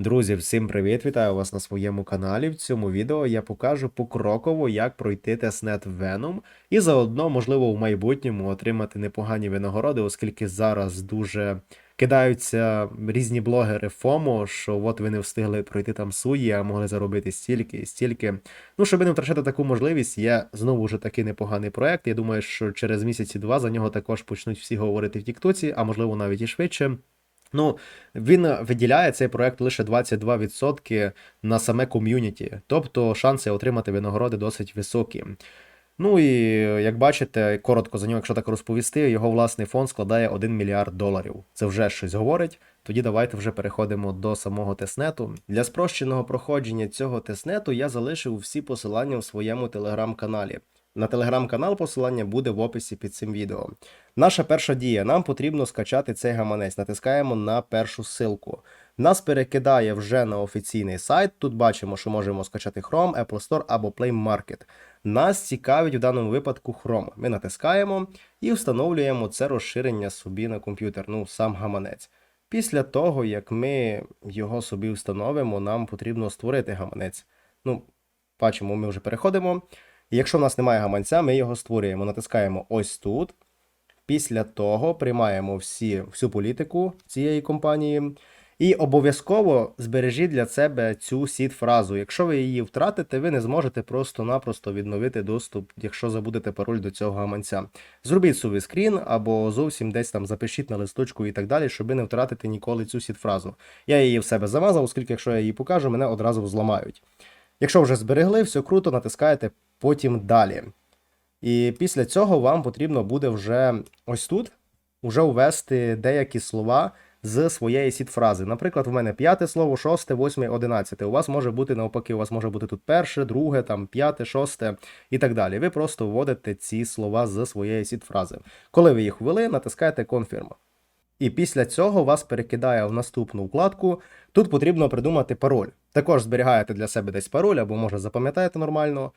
Друзі, всім привіт! Вітаю вас на своєму каналі. В цьому відео я покажу покроково, як пройти тестнет Venom і заодно, можливо, в майбутньому отримати непогані винагороди, оскільки зараз дуже кидаються різні блогери ФОМО, що от ви не встигли пройти там суї, а могли заробити стільки і стільки. Ну, щоб не втрачати таку можливість, є знову ж таки непоганий проект. Я думаю, що через місяці-два за нього також почнуть всі говорити в Тіктоці, а можливо навіть і швидше. Ну, він виділяє цей проект лише 22% на саме ком'юніті, тобто шанси отримати винагороди досить високі. Ну і як бачите, коротко за нього, якщо так розповісти, його власний фонд складає 1 мільярд доларів. Це вже щось говорить. Тоді давайте вже переходимо до самого тестнету. Для спрощеного проходження цього тестнету я залишив всі посилання в своєму телеграм-каналі. На телеграм-канал посилання буде в описі під цим відео. Наша перша дія. Нам потрібно скачати цей гаманець. Натискаємо на першу ссылку. Нас перекидає вже на офіційний сайт. Тут бачимо, що можемо скачати Chrome, Apple Store або Play Market. Нас цікавить в даному випадку Chrome. Ми натискаємо і встановлюємо це розширення собі на комп'ютер, ну сам гаманець. Після того, як ми його собі встановимо, нам потрібно створити гаманець. Ну, бачимо, ми вже переходимо. І якщо в нас немає гаманця, ми його створюємо. Натискаємо ось тут. Після того приймаємо всі, всю політику цієї компанії. І обов'язково збережіть для себе цю сід-фразу. Якщо ви її втратите, ви не зможете просто-напросто відновити доступ, якщо забудете пароль до цього гаманця. Зробіть собі скрін або зовсім десь там запишіть на листочку і так далі, щоб не втратити ніколи цю сід-фразу. Я її в себе замазав, оскільки якщо я її покажу, мене одразу взламають. Якщо вже зберегли, все круто, натискаєте потім далі. І після цього вам потрібно буде вже ось тут вже ввести деякі слова з своєї сіт-фрази. Наприклад, в мене п'яте слово, шосте, восьме, одинадцяте. У вас може бути навпаки, у вас може бути тут перше, друге, там п'яте, шосте і так далі. Ви просто вводите ці слова з своєї сіт-фрази. Коли ви їх ввели, натискаєте Confirm. І після цього вас перекидає в наступну вкладку. Тут потрібно придумати пароль. Також зберігаєте для себе десь пароль, або може запам'ятаєте нормально.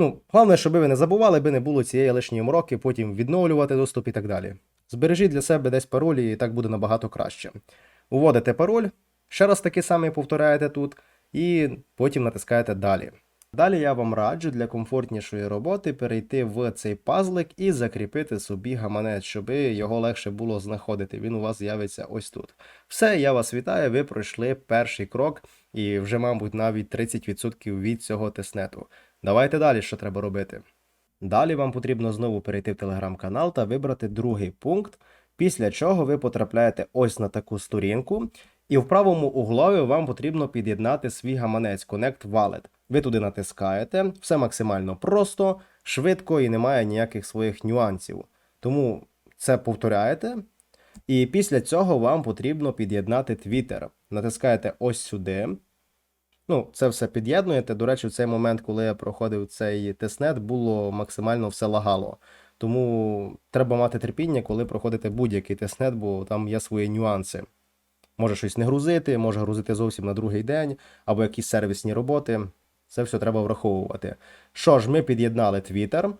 Ну, головне, щоб ви не забували, аби не було цієї лишньої мороки, потім відновлювати доступ і так далі. Збережіть для себе десь пароль, і так буде набагато краще. Уводите пароль, ще раз такий самий повторяєте тут, і потім натискаєте далі. Далі я вам раджу для комфортнішої роботи перейти в цей пазлик і закріпити собі гаманець, щоб його легше було знаходити. Він у вас з'явиться ось тут. Все, я вас вітаю, ви пройшли перший крок і вже, мабуть, навіть 30% від цього тестнету. Давайте далі, що треба робити. Далі вам потрібно знову перейти в телеграм-канал та вибрати другий пункт, після чого ви потрапляєте ось на таку сторінку, і в правому углові вам потрібно під'єднати свій гаманець Connect Wallet. Ви туди натискаєте, все максимально просто, швидко і немає ніяких своїх нюансів. Тому це повторяєте. І після цього вам потрібно під'єднати Twitter. Натискаєте ось сюди. Ну, це все під'єднуєте. До речі, в цей момент, коли я проходив цей тестнет, було максимально все лагало. Тому треба мати терпіння, коли проходите будь-який тестнет, бо там є свої нюанси. Може щось не грузити, може грузити зовсім на другий день, або якісь сервісні роботи. Це все треба враховувати. Що ж, ми під'єднали Twitter.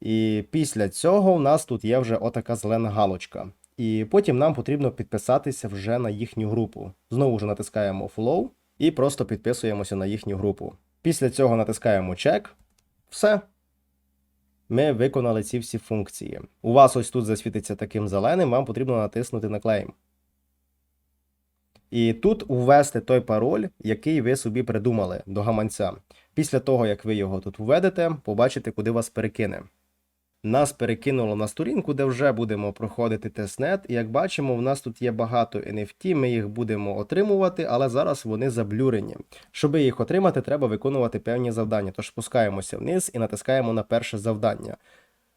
І після цього в нас тут є вже отака зелена галочка. І потім нам потрібно підписатися вже на їхню групу. Знову ж натискаємо Follow і просто підписуємося на їхню групу. Після цього натискаємо чек. Все. Ми виконали ці всі функції. У вас ось тут засвітиться таким зеленим, вам потрібно натиснути на клейм. І тут ввести той пароль, який ви собі придумали до гаманця. Після того, як ви його тут введете, побачите, куди вас перекине. Нас перекинуло на сторінку, де вже будемо проходити тестнет. І як бачимо, в нас тут є багато NFT, ми їх будемо отримувати, але зараз вони заблюрені. Щоб їх отримати, треба виконувати певні завдання. Тож спускаємося вниз і натискаємо на перше завдання.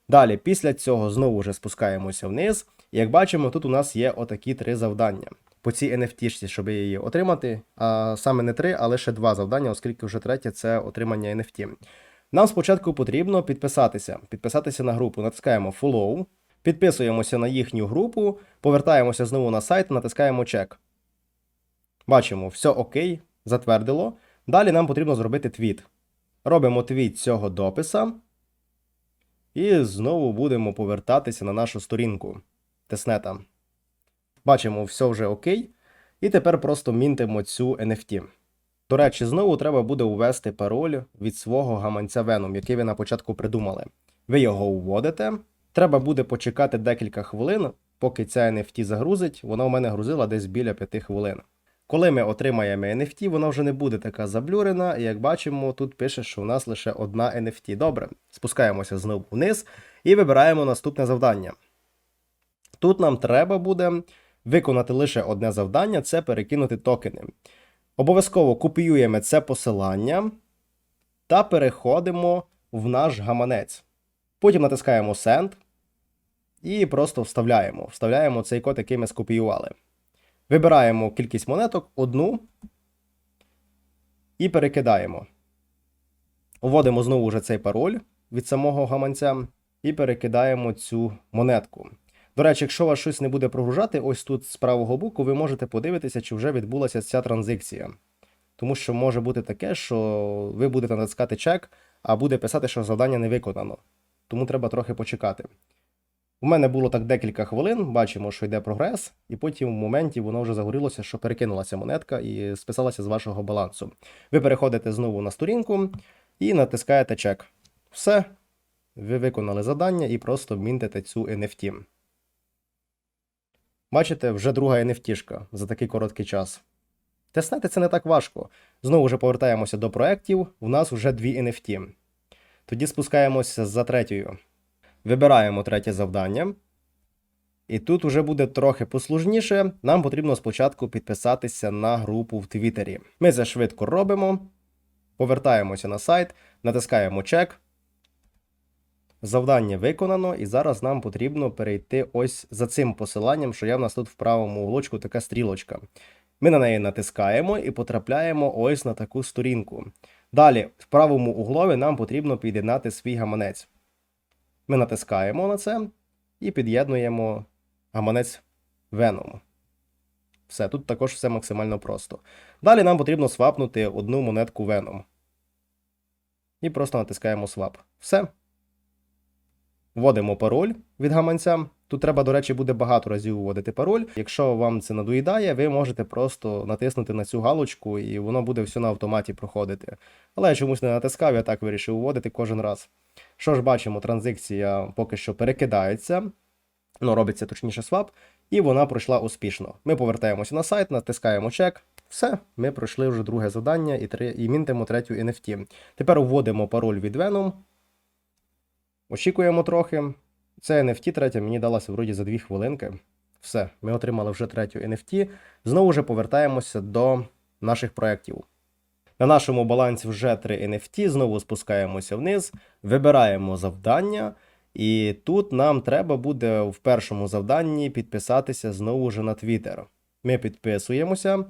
Далі, після цього знову вже спускаємося вниз. Як бачимо, тут у нас є отакі три завдання. По цій NFT, щоб її отримати. А саме не три, а лише два завдання, оскільки вже третє це отримання NFT. Нам спочатку потрібно підписатися. Підписатися на групу. Натискаємо Follow, підписуємося на їхню групу, повертаємося знову на сайт, натискаємо чек. Бачимо, все окей, затвердило. Далі нам потрібно зробити твіт. Робимо твіт цього дописа. І знову будемо повертатися на нашу сторінку теснета. Бачимо, все вже окей. І тепер просто мінтимо цю NFT. До речі, знову треба буде ввести пароль від свого гаманця Venom, який ви на початку придумали. Ви його вводите. Треба буде почекати декілька хвилин, поки ця NFT загрузить. Вона у мене грузила десь біля 5 хвилин. Коли ми отримаємо NFT, вона вже не буде така заблюрена, і як бачимо, тут пише, що у нас лише одна NFT. Добре, спускаємося знову вниз і вибираємо наступне завдання. Тут нам треба буде виконати лише одне завдання це перекинути токени. Обов'язково копіюємо це посилання та переходимо в наш гаманець. Потім натискаємо Send і просто вставляємо. Вставляємо цей код, який ми скопіювали. Вибираємо кількість монеток, одну і перекидаємо. Вводимо знову вже цей пароль від самого гаманця і перекидаємо цю монетку. До речі, якщо вас щось не буде прогружати, ось тут з правого боку ви можете подивитися, чи вже відбулася ця транзакція. Тому що може бути таке, що ви будете натискати чек, а буде писати, що завдання не виконано. Тому треба трохи почекати. У мене було так декілька хвилин, бачимо, що йде прогрес, і потім в моменті воно вже загорілося, що перекинулася монетка і списалася з вашого балансу. Ви переходите знову на сторінку і натискаєте чек. Все. Ви виконали завдання і просто мінтите цю NFT. Бачите, вже друга NFT за такий короткий час. Теснети це не так важко. Знову ж повертаємося до проєктів, у нас вже дві NFT. Тоді спускаємося за третьою. Вибираємо третє завдання. І тут вже буде трохи послужніше. Нам потрібно спочатку підписатися на групу в Твіттері. Ми це швидко робимо. Повертаємося на сайт, натискаємо чек. Завдання виконано, і зараз нам потрібно перейти ось за цим посиланням, що є в нас тут в правому уголочку така стрілочка. Ми на неї натискаємо і потрапляємо ось на таку сторінку. Далі, в правому углові нам потрібно під'єднати свій гаманець. Ми натискаємо на це і під'єднуємо гаманець Venom. Все, тут також все максимально просто. Далі нам потрібно свапнути одну монетку Venom. І просто натискаємо Swap. Все. Вводимо пароль від гаманця. Тут треба, до речі, буде багато разів вводити пароль. Якщо вам це надоїдає, ви можете просто натиснути на цю галочку, і воно буде все на автоматі проходити. Але я чомусь не натискав, я так вирішив вводити кожен раз. Що ж бачимо, транзакція поки що перекидається, ну, робиться точніше свап, і вона пройшла успішно. Ми повертаємося на сайт, натискаємо чек. Все, ми пройшли вже друге завдання і, три, і мінтимо третю NFT. Тепер вводимо пароль від Venom. Очікуємо трохи. Це NFT третя мені далася вроді за 2 хвилинки. Все, ми отримали вже третю NFT. Знову ж повертаємося до наших проєктів. На нашому балансі вже 3 NFT, знову спускаємося вниз, вибираємо завдання, і тут нам треба буде в першому завданні підписатися знову ж на Twitter. Ми підписуємося,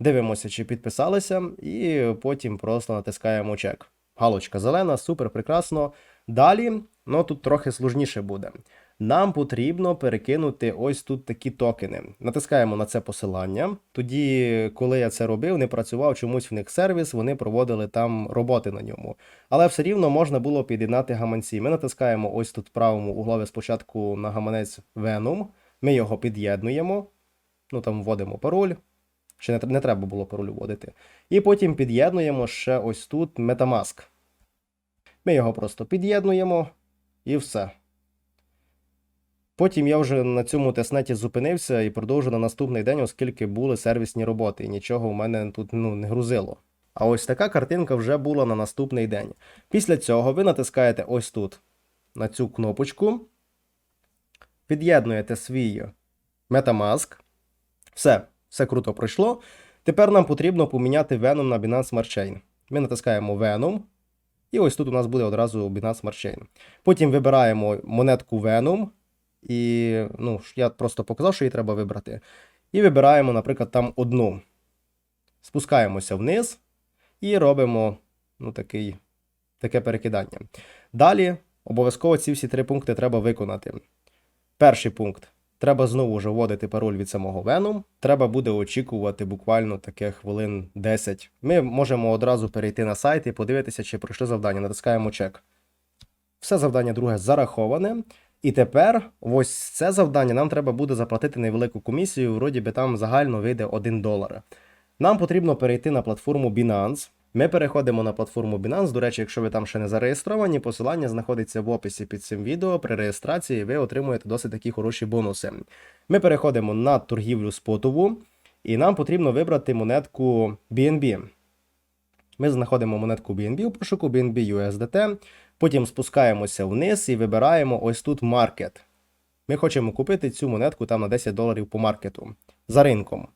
дивимося, чи підписалися, і потім просто натискаємо чек. Галочка зелена, супер, прекрасно. Далі, ну тут трохи сложніше буде. Нам потрібно перекинути ось тут такі токени. Натискаємо на це посилання. Тоді, коли я це робив, не працював чомусь в них сервіс, вони проводили там роботи на ньому. Але все рівно можна було під'єднати гаманці. Ми натискаємо ось тут в правому углові спочатку на гаманець Venom. Ми його під'єднуємо. Ну там вводимо пароль. Ще не, треба було пароль вводити. І потім під'єднуємо ще ось тут Metamask. Ми його просто під'єднуємо і все. Потім я вже на цьому тестнеті зупинився і продовжу на наступний день, оскільки були сервісні роботи, і нічого в мене тут ну, не грузило. А ось така картинка вже була на наступний день. Після цього ви натискаєте ось тут на цю кнопочку, під'єднуєте свій Metamask. Все, все круто пройшло. Тепер нам потрібно поміняти Venom на Binance Smart Chain. Ми натискаємо Venom. І ось тут у нас буде одразу Binance Smart Chain. Потім вибираємо монетку Venom. І ну, я просто показав, що її треба вибрати. І вибираємо, наприклад, там одну. Спускаємося вниз і робимо ну, такий, таке перекидання. Далі обов'язково ці всі три пункти треба виконати. Перший пункт. Треба знову ж вводити пароль від самого Venom. Треба буде очікувати буквально таке хвилин 10. Ми можемо одразу перейти на сайт і подивитися, чи пройшли завдання. Натискаємо чек. Все завдання друге зараховане. І тепер ось це завдання нам треба буде заплатити невелику комісію, вроді би там загально вийде 1 долар. Нам потрібно перейти на платформу Binance. Ми переходимо на платформу Binance. До речі, якщо ви там ще не зареєстровані, посилання знаходиться в описі під цим відео. При реєстрації ви отримуєте досить такі хороші бонуси. Ми переходимо на торгівлю спотову, і нам потрібно вибрати монетку BNB. Ми знаходимо монетку BNB у пошуку BNB USDT, потім спускаємося вниз і вибираємо ось тут маркет. Ми хочемо купити цю монетку там на 10 доларів по маркету за ринком.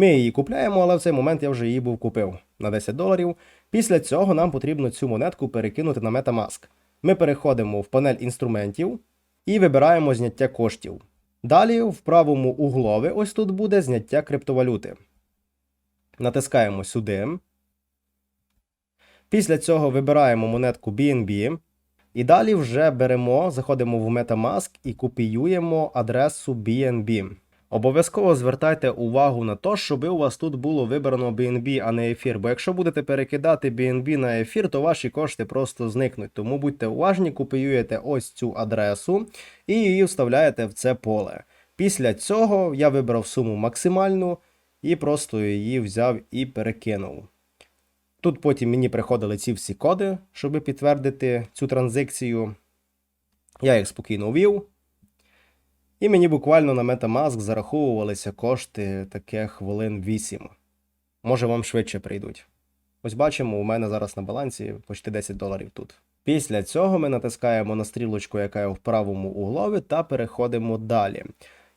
Ми її купляємо, але в цей момент я вже її був купив на 10 доларів. Після цього нам потрібно цю монетку перекинути на Metamask. Ми переходимо в панель інструментів і вибираємо зняття коштів. Далі в правому углові ось тут буде зняття криптовалюти. Натискаємо сюди. Після цього вибираємо монетку BNB. І далі вже беремо, заходимо в Metamask і копіюємо адресу BNB. Обов'язково звертайте увагу на те, щоб у вас тут було вибрано BNB, а не ефір. Бо якщо будете перекидати BNB на ефір, то ваші кошти просто зникнуть. Тому будьте уважні, копіюєте ось цю адресу і її вставляєте в це поле. Після цього я вибрав суму максимальну і просто її взяв і перекинув. Тут потім мені приходили ці всі коди, щоб підтвердити цю транзакцію. Я їх спокійно ввів. І мені буквально на Metamask зараховувалися кошти таке хвилин 8. Може вам швидше прийдуть. Ось бачимо, у мене зараз на балансі почти 10 доларів тут. Після цього ми натискаємо на стрілочку, яка є в правому углові, та переходимо далі.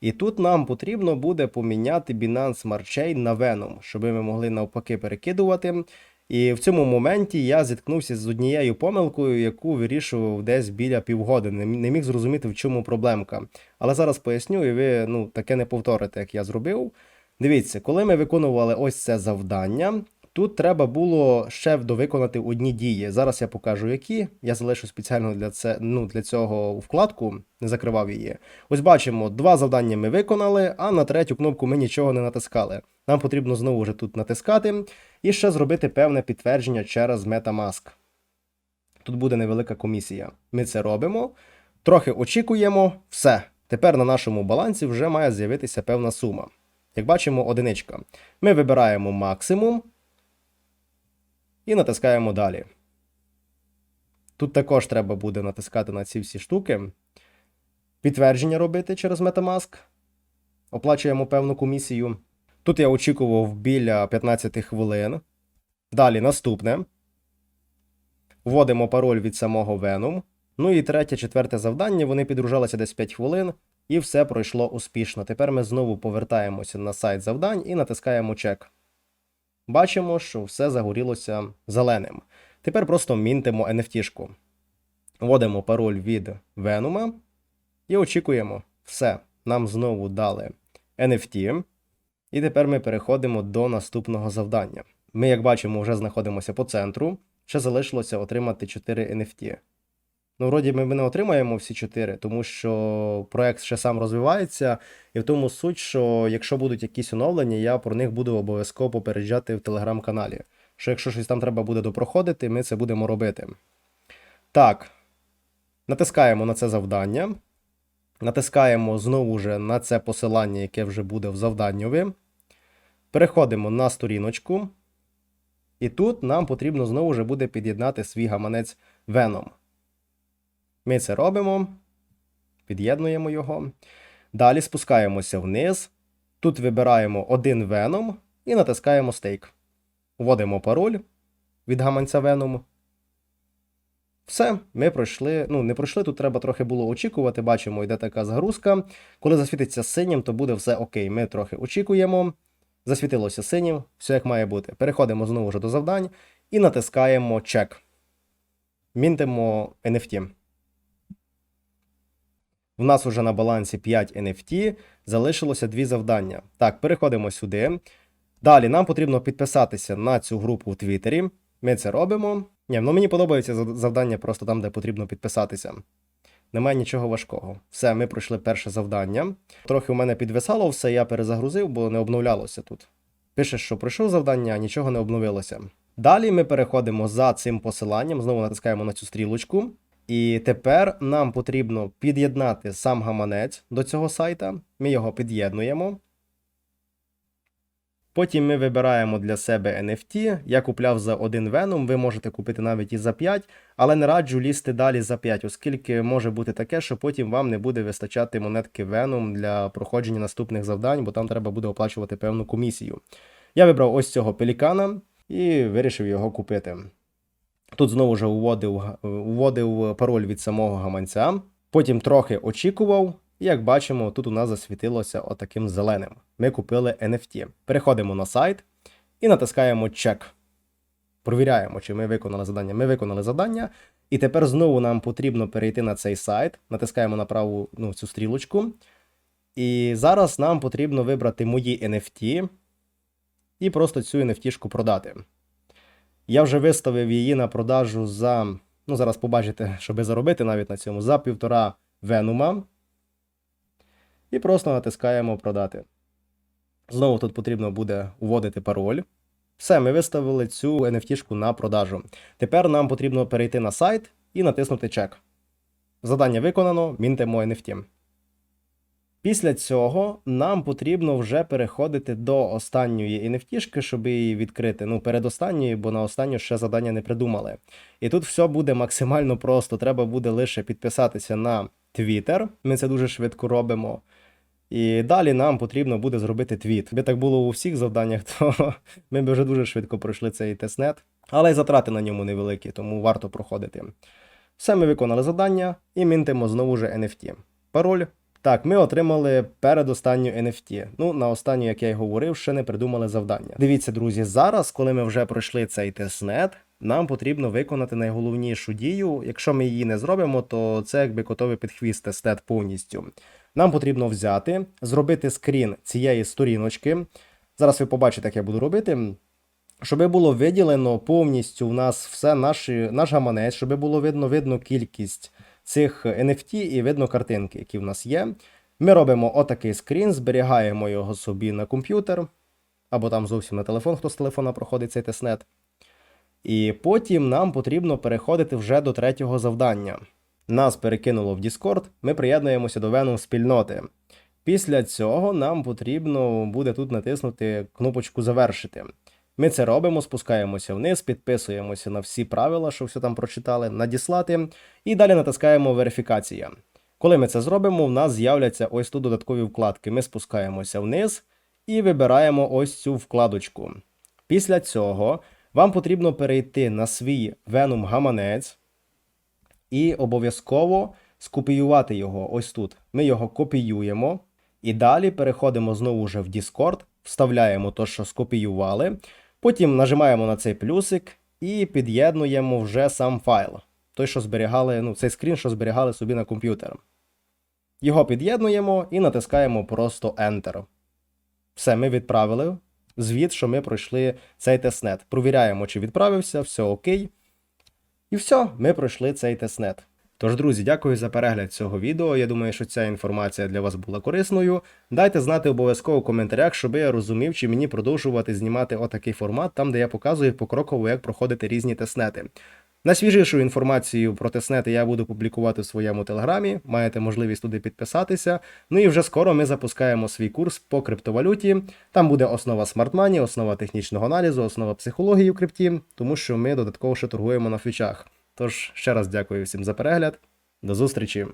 І тут нам потрібно буде поміняти Binance Smart Chain на Venom, щоб ми могли навпаки перекидувати. І в цьому моменті я зіткнувся з однією помилкою, яку вирішував десь біля півгодини. Не міг зрозуміти, в чому проблемка. Але зараз поясню, і ви ну, таке не повторите, як я зробив. Дивіться, коли ми виконували ось це завдання, тут треба було ще довиконати одні дії. Зараз я покажу, які. Я залишу спеціально для це, ну, для цього вкладку, не закривав її. Ось бачимо, два завдання ми виконали, а на третю кнопку ми нічого не натискали. Нам потрібно знову вже тут натискати і ще зробити певне підтвердження через Metamask. Тут буде невелика комісія. Ми це робимо, трохи очікуємо, все. Тепер на нашому балансі вже має з'явитися певна сума. Як бачимо, одиничка. Ми вибираємо максимум і натискаємо далі. Тут також треба буде натискати на ці всі штуки. Підтвердження робити через Metamask. Оплачуємо певну комісію. Тут я очікував біля 15 хвилин. Далі наступне. Вводимо пароль від самого Venom. Ну і третє, четверте завдання. Вони підгружалися десь 5 хвилин, і все пройшло успішно. Тепер ми знову повертаємося на сайт завдань і натискаємо чек. Бачимо, що все загорілося зеленим. Тепер просто мінтимо NFT-шку. Вводимо пароль від Venom і очікуємо. Все. Нам знову дали NFT. І тепер ми переходимо до наступного завдання. Ми, як бачимо, вже знаходимося по центру. Ще залишилося отримати 4 NFT. Ну, вроді ми не отримаємо всі 4, тому що проект ще сам розвивається, і в тому суть, що якщо будуть якісь оновлення, я про них буду обов'язково попереджати в телеграм-каналі. Що якщо щось там треба буде допроходити, ми це будемо робити. Так, натискаємо на це завдання. Натискаємо знову ж на це посилання, яке вже буде в завданньові. Переходимо на сторіночку. І тут нам потрібно знову ж буде під'єднати свій гаманець Venom. Ми це робимо. Під'єднуємо його. Далі спускаємося вниз. Тут вибираємо один Venom і натискаємо Stake. Вводимо пароль від гаманця Venom. Все, ми пройшли. Ну, не пройшли, тут треба трохи було очікувати. Бачимо, йде така загрузка. Коли засвітиться синім, то буде все окей. Ми трохи очікуємо. Засвітилося синім, все як має бути. Переходимо знову ж до завдань і натискаємо чек. Мінтимо NFT. В нас вже на балансі 5 NFT, залишилося дві завдання. Так, переходимо сюди. Далі нам потрібно підписатися на цю групу в Твіттері. Ми це робимо. Ні, ну мені подобається завдання просто там, де потрібно підписатися. Немає нічого важкого. Все, ми пройшли перше завдання. Трохи у мене підвисало все, я перезагрузив, бо не обновлялося тут. Пише, що пройшов завдання, нічого не обновилося. Далі ми переходимо за цим посиланням, знову натискаємо на цю стрілочку. І тепер нам потрібно під'єднати сам гаманець до цього сайта. Ми його під'єднуємо. Потім ми вибираємо для себе NFT. Я купляв за один Venom, ви можете купити навіть і за 5, але не раджу лізти далі за 5, оскільки може бути таке, що потім вам не буде вистачати монетки Venom для проходження наступних завдань, бо там треба буде оплачувати певну комісію. Я вибрав ось цього пелікана і вирішив його купити. Тут знову ж вводив, вводив пароль від самого гаманця. Потім трохи очікував, і як бачимо, тут у нас засвітилося отаким зеленим. Ми купили NFT. Переходимо на сайт і натискаємо чек. Провіряємо, чи ми виконали завдання. Ми виконали завдання. І тепер знову нам потрібно перейти на цей сайт. Натискаємо на праву ну, цю стрілочку. І зараз нам потрібно вибрати мої NFT і просто цю NFT-шку продати. Я вже виставив її на продажу за. Ну, зараз побачите, щоб заробити навіть на цьому, за півтора венума. І просто натискаємо продати. Знову тут потрібно буде вводити пароль. Все, ми виставили цю NFT-шку на продажу. Тепер нам потрібно перейти на сайт і натиснути чек. Задання виконано, мінтимо NFT. Після цього нам потрібно вже переходити до останньої NFT, щоб її відкрити. Ну, передостанньої, бо на останню ще завдання не придумали. І тут все буде максимально просто. Треба буде лише підписатися на Twitter. Ми це дуже швидко робимо. І далі нам потрібно буде зробити твіт. Якби так було у всіх завданнях, то ми б вже дуже швидко пройшли цей тестнет. Але й затрати на ньому невеликі, тому варто проходити. Все ми виконали завдання і мінтимо знову ж NFT. Пароль. Так, ми отримали передостанню NFT. Ну, на останню, як я й говорив, ще не придумали завдання. Дивіться, друзі, зараз, коли ми вже пройшли цей тестнет, нам потрібно виконати найголовнішу дію. Якщо ми її не зробимо, то це якби котовий підхвіст тестнет повністю. Нам потрібно взяти, зробити скрін цієї сторіночки. Зараз ви побачите, як я буду робити. Щоб було виділено повністю в нас все наш, наш гаманець, щоб було видно видно кількість цих NFT і видно картинки, які в нас є. Ми робимо отакий скрін, зберігаємо його собі на комп'ютер, або там зовсім на телефон, хто з телефона проходить цей тестнет. І потім нам потрібно переходити вже до третього завдання. Нас перекинуло в Discord, ми приєднуємося до Venom спільноти. Після цього нам потрібно буде тут натиснути кнопочку Завершити. Ми це робимо, спускаємося вниз, підписуємося на всі правила, що все там прочитали, надіслати, і далі натискаємо верифікація. Коли ми це зробимо, у нас з'являться ось тут додаткові вкладки. Ми спускаємося вниз і вибираємо ось цю вкладочку. Після цього вам потрібно перейти на свій Venom гаманець і обов'язково скопіювати його ось тут. Ми його копіюємо. І далі переходимо знову вже в Discord, вставляємо те, що скопіювали. Потім нажимаємо на цей плюсик і під'єднуємо вже сам файл. Той, що зберігали, ну, цей скрін, що зберігали собі на комп'ютер. Його під'єднуємо і натискаємо просто Enter. Все, ми відправили звіт, що ми пройшли цей тестнет. Провіряємо, чи відправився, все окей. І все, ми пройшли цей тестнет. Тож, друзі, дякую за перегляд цього відео. Я думаю, що ця інформація для вас була корисною. Дайте знати обов'язково в коментарях, щоб я розумів, чи мені продовжувати знімати отакий формат, там де я показую покроково, як проходити різні тестнети. Найсвіжішу інформацію про тестнети я буду публікувати в своєму телеграмі. Маєте можливість туди підписатися. Ну і вже скоро ми запускаємо свій курс по криптовалюті. Там буде основа смартмані, основа технічного аналізу, основа психології в крипті, тому що ми додатково ще торгуємо на фічах. Тож ще раз дякую всім за перегляд. До зустрічі!